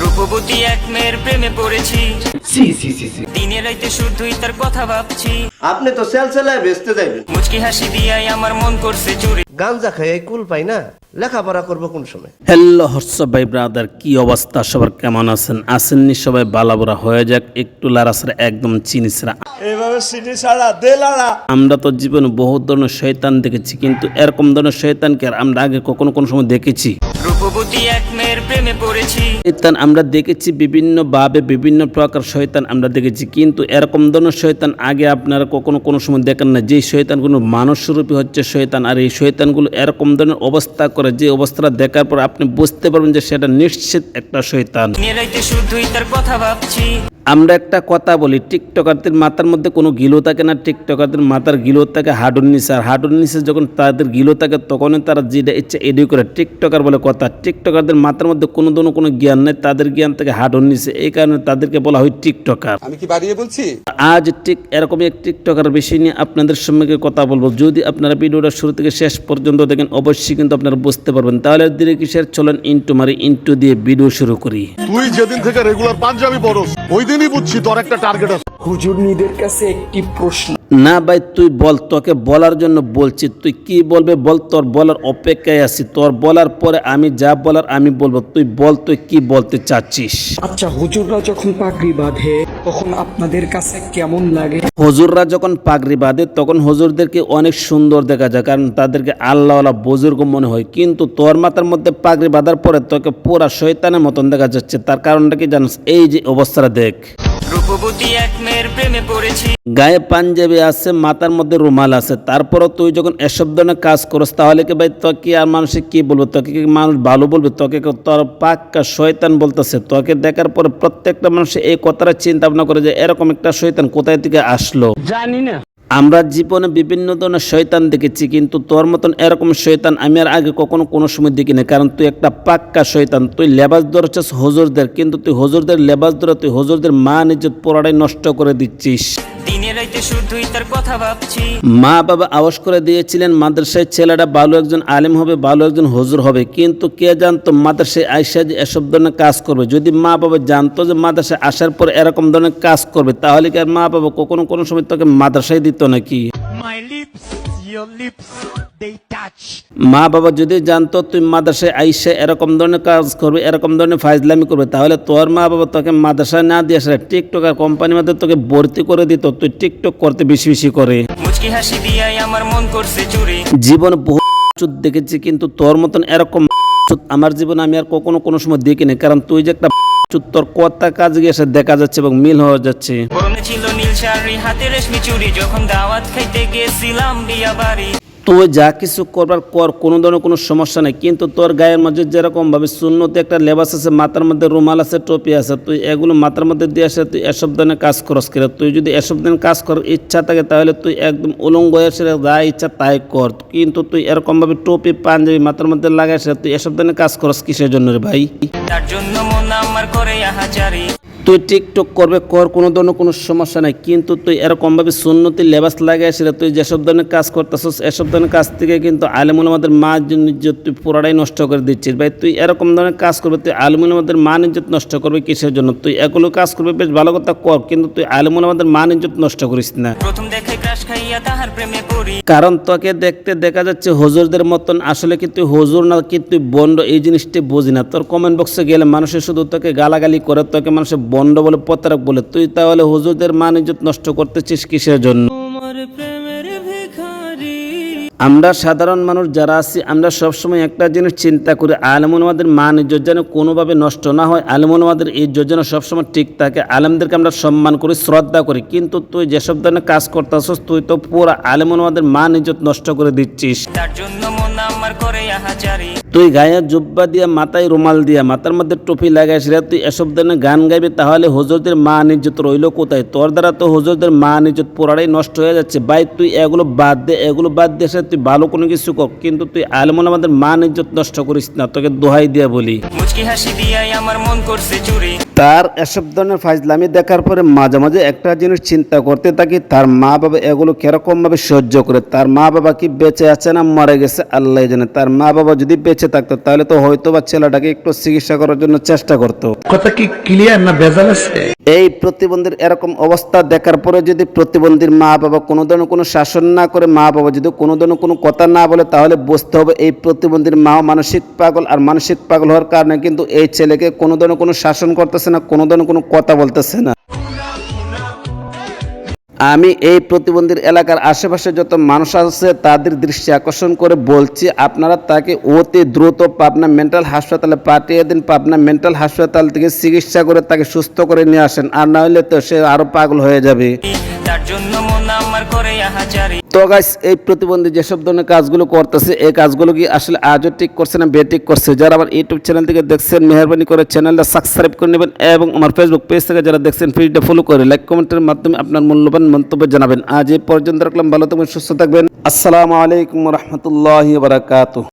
রূপবতী এক মেয়ের প্রেমে পড়েছি। সি সি সি সি। দিনে রাইতে শুধুই তার কথা ভাবছি। আপনি তো সেল সেলায় বেচতে যাইবেন। মুচকি হাসি দিয়াই আমার মন করছে গাঞ্জা খাই এই কুল পাই না লেখাপড়া করব কোন সময়? হ্যালো হোয়াটসঅ্যাপ ভাই ব্রাদার কি অবস্থা? সবার কেমন আছেন? আসেননি সবাই বালাবরা হয়ে যাক একটু লারাসরা একদম ছাড়া দে লাড়া আমরা তো জীবনে বহু ধরনের শয়তান দেখেছি কিন্তু এরকম ধরনের শয়তানকে আর আমরা আগে কখনো কোনো সময় দেখেছি। রূপবতী এক মেয়ের প্রেমে পড়েছি। শয়তান আমরা দেখেছি বিভিন্ন ভাবে বিভিন্ন প্রকার শয়তান আমরা দেখেছি কিন্তু এরকম ধরনের শয়তান আগে আপনারা কখনো কোনো সময় দেখেন না। যে শয়তানগুলো মানুষরূপী হচ্ছে শয়তান আর এই শয়তানগুলো এরকম ধরনের অবস্থা করে যে অবস্থাটা দেখার পর আপনি বুঝতে পারবেন যে সেটা নিশ্চিত একটা শয়তান। শুধুই তার কথা ভাবছি। আমরা একটা কথা বলি টিকটকারদের মাথার মধ্যে কোনো গিলো থাকে না টিকটকারদের মাথার গিলো থাকে হাডুর নিচে আর হাডুর নিচে যখন তাদের গিলো থাকে তখনই তারা যেটা ইচ্ছা এডিও করে টিকটকার বলে কথা। টিকটকারদের মাথার মধ্যে কোনো ধরনের কোনো জ্ঞান নেই তাদের জ্ঞান থেকে হাডুর নিচে এই কারণে তাদেরকে বলা হয় টিকটকার। আমি কি বাড়িয়ে বলছি? আজ ঠিক এরকমই এক টিকটকার বিষয় নিয়ে আপনাদের সঙ্গে কথা বলব। যদি আপনারা ভিডিওটা শুরু থেকে শেষ পর্যন্ত দেখেন অবশ্যই কিন্তু আপনারা বুঝতে পারবেন। তাহলে ধীরে কিসের চলেন ইন্টু মারি ইন্টু দিয়ে ভিডিও শুরু করি। তুই যেদিন থেকে রেগুলার পাঞ্জাবি পরস ওই দিনই বুঝছি তোর একটা টার্গেট আছে। হুজুরনিদের কাছে একটি প্রশ্ন। না ভাই তুই বল তোকে বলার জন্য বলছি। তুই কি বলবে বল তোর বলার অপেক্ষায় আছি। তোর বলার পরে আমি যা বলার আমি বলব। তুই বল তুই কি বলতে চাচ্ছিস? আচ্ছা হুজুররা যখন পাগড়ি বাঁধে তখন আপনাদের কাছে কেমন লাগে? হুজুররা যখন পাগড়ি বাঁধে তখন হুজুরদেরকে অনেক সুন্দর দেখা যায় কারণ তাদেরকে আল্লাহওয়ালা বুজুর্গ মনে হয়। কিন্তু তোর মাথার মধ্যে পাগড়ি বাঁধার পরে তোকে পুরা শয়তানের মতন দেখা যাচ্ছে। তার কারণটা কি জানিস? এই যে অবস্থাটা দেখ। রূপবতী এক মেয়ের প্রেমে পড়েছি। গায়ে পাঞ্জাবি আছে মাথার মধ্যে রুমাল আছে। তারপরও তুই যখন এসব ধরনের কাজ করস তাহলে কি ভাই তোকে আর মানুষে কি বলব? তোকে কি মানুষ ভালো বলবে? তোকে তোর পাক্কা শয়তান বলতেছে? তোকে দেখার পরে প্রত্যেকটা মানুষ এই কথাটা চিন্তা ভাবনা করে যে এরকম একটা শয়তান কোথায় থেকে আসলো? জানি না। আমরা জীবনে বিভিন্ন ধরনের শয়তান দেখেছি কিন্তু তোর মতন এরকম শয়তান আমি আর আগে কখনো কোনো সময় দেখি না কারণ তুই একটা পাক্কা শয়তান। তুই লেবাস ধরেছিস হজুরদের কিন্তু তুই হজুরদের লেবাস ধরে তুই হজুরদের মা নিজের পুরাটাই নষ্ট করে দিচ্ছিস। মা বাবা আওয়াজ করে দিয়েছিলেন মাদ্রাসায় ছেলেটা ভালো একজন আলেম হবে ভালো একজন হুজুর হবে কিন্তু কে জানতো মাদ্রাসায় আইসা যে এসব ধরনের কাজ করবে? যদি মা বাবা জানতো যে মাদ্রাসায় আসার পর এরকম ধরনের কাজ করবে তাহলে কি আর মা বাবা কখনো কোনো সময় তোকে মাদ্রাসায় দিত নাকি? মা বাবা যদি জানতো তুই মাদ্রাসায় আইসে এরকম ধরনের কাজ করবে এরকম ধরনের ফাইজলামি করবে তাহলে তোর মা বাবা তোকে মাদ্রাসায় না দিয়ে আসলে টিকটক আর কোম্পানির মধ্যে তোকে ভর্তি করে দিত। তুই টিকটক করতে বেশি বেশি করে। জীবন বহু দেখেছি কিন্তু তোর মতন এরকম আমার জীবনে আমি আর কখনো কোনো সময় দেখিনি। কারণ তুই যে একটা তোর কথা কাজ গিয়ে দেখা যাচ্ছে এবং মিল হয়ে যাচ্ছে। ছিল শাড়ি হাতে রেশমি চুড়ি যখন দাওয়াত খাইতে গেছিলাম বিয়া বাড়ি। তুই যা কিছু করবার কর কোনো ধরনের কোনো সমস্যা নেই। কিন্তু তোর গায়ের মধ্যে যেরকম ভাবে শূন্যতে একটা লেবাস আছে মাথার মধ্যে রুমাল আছে টপি আছে তুই এগুলো মাথার মধ্যে দিয়ে আসে তুই এসব ধরনের কাজ করস কিনা তুই যদি এসব ধরনের কাজ করার ইচ্ছা থাকে তাহলে তুই একদম উলঙ্গ এসে যা ইচ্ছা তাই কর। কিন্তু তুই এরকম ভাবে টপি পাঞ্জাবি মাথার মধ্যে লাগাইস তুই এসব ধরনের কাজ করস কিসের জন্য রে ভাই? তার জন্য মন আমার করে আহাজারি তুই টিকটক করবে কর কোনো ধরনের কোনো সমস্যা নাই। কিন্তু তুই এরকমভাবে সুন্নতি লেবাস লাগাই আসলে তুই যেসব ধরনের কাজ করতেছিস এসব ধরনের কাজ থেকে কিন্তু আলিমুল আমাদের মা ইজ্জত তুই পুরাটাই নষ্ট করে দিচ্ছিস। ভাই তুই এরকম ধরনের কাজ করবে তুই আলিমুল আমাদের মান ইজ্জত নষ্ট করবে কিসের জন্য? তুই এগুলো কাজ করবে বেশ ভালো কথা কর কিন্তু তুই আলিমুল আমাদের মান ইজ্জত নষ্ট করিস না। প্রথম দেখে ক্রাশ খাইয়া তাহার প্রেমে পড়ি। কারণ তোকে দেখতে দেখা যাচ্ছে হুজুরদের মতন আসলে কি তুই হুজুর না কি তুই বন্ড এই জিনিসটি বুঝি না। তোর কমেন্ট বক্সে গেলে মানুষের শুধু তোকে গালাগালি করে তোকে মানুষের বন্ড বলে প্রতারক বলে তুই তাহলে হুজুরদের মান ইজ্জত নষ্ট করতেছিস কিসের জন্য? আমরা সাধারণ মানুষ যারা আছি আমরা সবসময় একটা জিনিস চিন্তা করি আলমুন আমাদের মান ইজ্জত যেন কোনোভাবে নষ্ট না হয় আলমুন আমাদের ইজ্জত যেন সবসময় ঠিক থাকে আলেমদেরকে আমরা সম্মান করি শ্রদ্ধা করি। কিন্তু তুই যেসব ধরনের কাজ করতে করতেছিস তুই তো পুরো আলমুন আমাদের মান ইজ্জত নষ্ট করে দিচ্ছিস। তার জন্য মন আমার করে আহাজারি। তুই গায়ে জুব্বা দিয়া, মাথায় রুমাল দিয়া, মাথার মধ্যে টুপি লাগাইস রে তুই এসব দিনে গান গাইবি, তাহলে হজরদের মা ইজ্জত রইল কোথায়? তোর দ্বারা তো হজরদের মা ইজ্জত পুরাটাই নষ্ট হয়ে যাচ্ছে। ভাই, তুই এগুলো বাদ দে, এগুলো বাদ দিয়ে সে তুই ভালো কোনো কিছু কর, কিন্তু তুই আলমন আমাদের মা ইজ্জত নষ্ট করিস না, তোকে দোহাই দিয়া বলি। হাসি দিয়াই আমার মন করছে চুরি। তার এসব ধরনের ফাইজলামি দেখার পরে মাঝে মাঝে একটা জিনিস চিন্তা করতে থাকি তার মা বাবা এগুলো কিরকমভাবে সহ্য করে? তার মা বাবা কি বেঁচে আছে না মারা গেছে? আল্লাহ জানে। তার মা বাবা যদি বেঁচে থাকতো তাহলে তো হয়তো বা ছেলেটাকে একটু চিকিৎসা করার জন্য চেষ্টা করতো। কথা কি ক্লিয়ার না ভেজাল আছে? এই প্রতিবন্ধীর এরকম অবস্থা দেখার পরে যদি প্রতিবন্ধীর মা বাবা কোনো ধরনের কোনো শাসন না করে মা বাবা যদি কোনো ধরনের কোনো কথা না বলে তাহলে বুঝতে হবে এই প্রতিবন্ধীর মা মানসিক পাগল আর মানসিক পাগল হওয়ার কারণে কিন্তু এই ছেলেকে কোনো ধরনের কোনো শাসন করতেছে না, কোনো ধরনের কোনো কথা বলতেছে না। আমি এই প্রতিবন্ধীর এলাকার আশেপাশে যত মানুষ আছে, তাদের দৃষ্টি আকর্ষণ করে বলছি, আপনারা তাকে অতি দ্রুত পাবনা মেন্টাল হাসপাতালে পাঠিয়ে দিন। পাবনা মেন্টাল হাসপাতাল থেকে চিকিৎসা করে তাকে সুস্থ করে নিয়ে আসেন। আর না হলে তো সে আরও পাগল হয়ে যাবে। তো গাইস এই প্রতিবন্ধী যেসব ধরনের কাজগুলো করতেছে, এই কাজগুলো কি আসলে আজও ঠিক করছে না বে ঠিক করছে? যারা আমার ইউটিউব চ্যানেল থেকে দেখছেন, মেহরবানি করে চ্যানেলটা সাবস্ক্রাইব করে নেবেন এবং আমার ফেসবুক পেজ থেকে যারা দেখছেন পেজটা ফলো করে লাইক কমেন্টের মাধ্যমে আপনার মূল্যবান মন্তব্য জানাবেন। আজ এই পর্যন্ত রাখলাম, ভালো থাকবেন, সুস্থ থাকবেন। আসসালামু আলাইকুম রহমতুল্লাহ বারাকাতু